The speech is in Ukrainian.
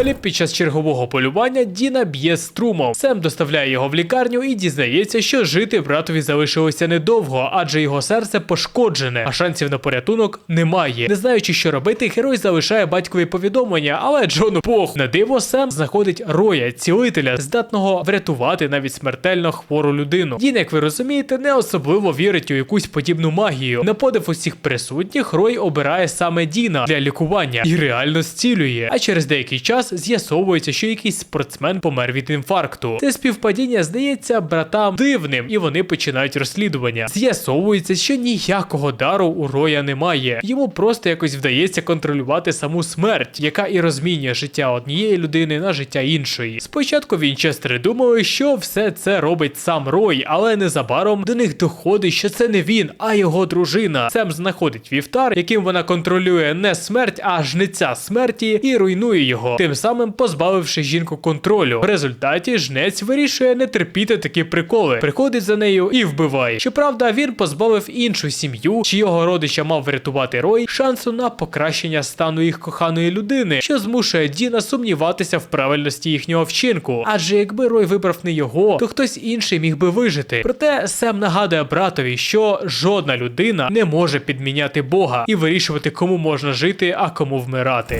Далі, під час чергового полювання, Діна б'є струмом. Сем доставляє його в лікарню і дізнається, що жити братові залишилося недовго, адже його серце пошкоджене, а шансів на порятунок немає. Не знаючи, що робити, герой залишає батькові повідомлення, але Джону пох. На диво Сем знаходить Роя, цілителя, здатного врятувати навіть смертельно хвору людину. Дін, як ви розумієте, не особливо вірить у якусь подібну магію. На подив усіх присутніх, Рой обирає саме Діна для лікування і реально зцілює. А через деякий час з'ясовується, що якийсь спортсмен помер від інфаркту. Це співпадіння здається братам дивним, і вони починають розслідування. З'ясовується, що ніякого дару у Роя немає. Йому просто якось вдається контролювати саму смерть, яка і розмінює життя однієї людини на життя іншої. Спочатку Вінчестери думали, що все це робить сам Рой, але незабаром до них доходить, що це не він, а його дружина. Сем знаходить вівтар, яким вона контролює не смерть, а жниця смерті, і руйнує його, тим самим позбавивши жінку контролю. В результаті жнець вирішує не терпіти такі приколи, приходить за нею і вбиває. Щоправда, він позбавив іншу сім'ю, чийого родича мав врятувати Рой, шансу на покращення стану їх коханої людини, що змушує Діна сумніватися в правильності їхнього вчинку. Адже якби Рой вибрав не його, то хтось інший міг би вижити. Проте Сем нагадує братові, що жодна людина не може підміняти Бога і вирішувати, кому можна жити, а кому вмирати.